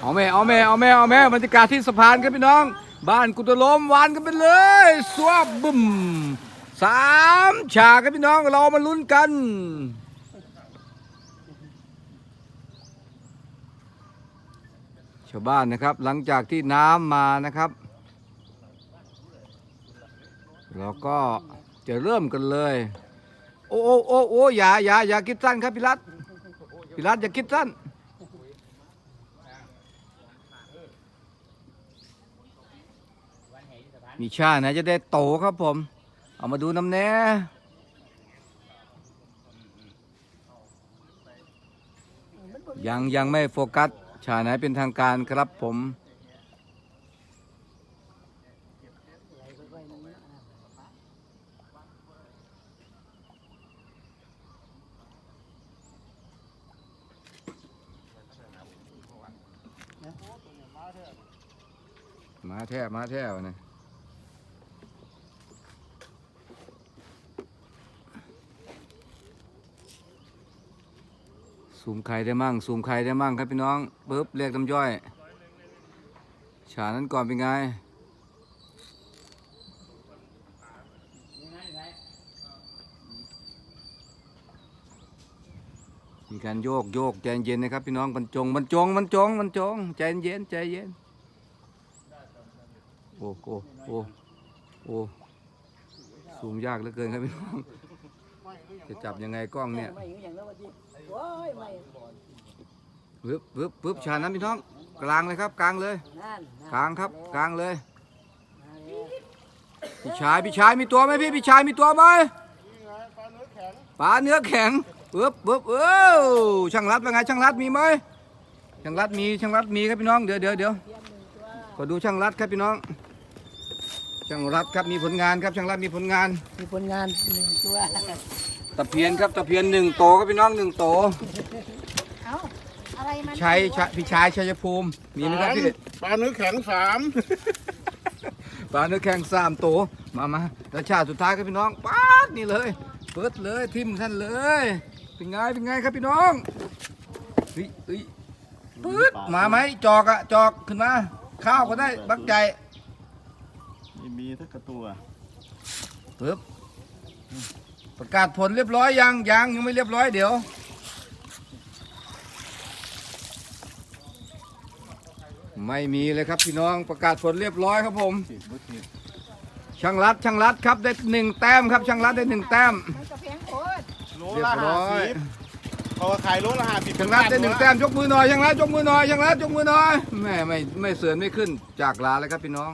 เอาแม่เอาแม่เอาแม่เอาแม่บรรยากาศที่สะพานครับพี่น้อง บ้านกุตลมหวานกันไปเลยสวบบึมสามฉากครับพี่น้องเรามาลุ้นกันชาวบ้านนะครับหลังจากที่น้ำมานะครับ เราก็จะเริ่มกันเลย โอ้โอ้โอ้โอ้อย่าอย่าอย่าคิดสั้นครับพี่รัตพี่รัตอย่าคิดสั้น มีชาตินะจะได้โตครับผม เอามาดูน้ำแน่ยังยังไม่โฟกัสชาไหนเป็นทางการครับผม มาแท้มาแท้วะเนี่ย ซูมใครได้มั่งซูมใครได้มั่งครับพี่น้องปึ๊บเรียกน้ำย่อยฉานั้นก่อนเป็นไงมีการโยกโยกใจเย็นนะครับพี่น้องบรรจงบรรจงบรรจงบรรจงใจเย็นใจเย็นโอ้โอ้โอ้โอ้สูงยากเหลือเกินครับพี่น้อง จะจับยังไงกล้องเนี่ยไม่อย่างนั้นวะจีโอ้ยไม่ปึ๊บปึ๊บปึ๊บชานั้นพี่น้อง กลางเลยครับ กลางเลยกลางครับ กลางเลย พี่ชายพี่ชายมีตัวไหมพี่พี่ชายมีตัวไหมปลาเนื้อแข็งปึ๊บปึ๊บเออช่างรัดเป็นไงช่างรัดมีไหมช่างรัดมีช่างรัดมีครับพี่น้องเดี๋ยวเดี๋ยวเดี๋ยวขอดูช่างรัดครับพี่น้องช่างรัดครับมีผลงานครับช่างรัดมีผลงาน มีผลงานหนึ่งตัว ตะเพียนครับตะเพียนหนึ่งโตครับพี่น้องหนึ่งโตเอ้าอะไรมันชัยชะพี่ชายชัยภูมิมีไหมครับพี่ปลาเนื้อแข็งสามปลาเนื้อแข็งสามโตมามาแล้วชาติสุดท้ายครับพี่น้องป๊าดนี่เลยเปิดเลยทิมท่านเลยเป็นไงเป็นไงครับพี่น้องเฮ้ยเฮ้ยปื๊ดมาไหมจอกอะจอกขึ้นมาข้าวก็ได้บักใจมีมีทักกระตัวปึ๊บ ประกาศผลเรียบร้อยยังยังยังไม่เรียบร้อยเดี๋ยว ไม่มีเลยครับพี่น้องประกาศผลเรียบร้อยครับผมติดบุติดช่างรัดช่างรัดครับได้หนึ่งแต้มครับช่างรัดได้หนึ่งแต้ม มันจะแพงโคตรโลเรียละบร้ห้าอย สิบเขาก็ขายโลละห้าสิบช่างรัดได้หนึ่งแต้มยกมือหน่อยช่างรัดยกมือหน่อยช่างรัดยกมือหน่อยแม่ไม่ไม่เสือนไม่ขึ้นจากลาเลยครับพี่น้อง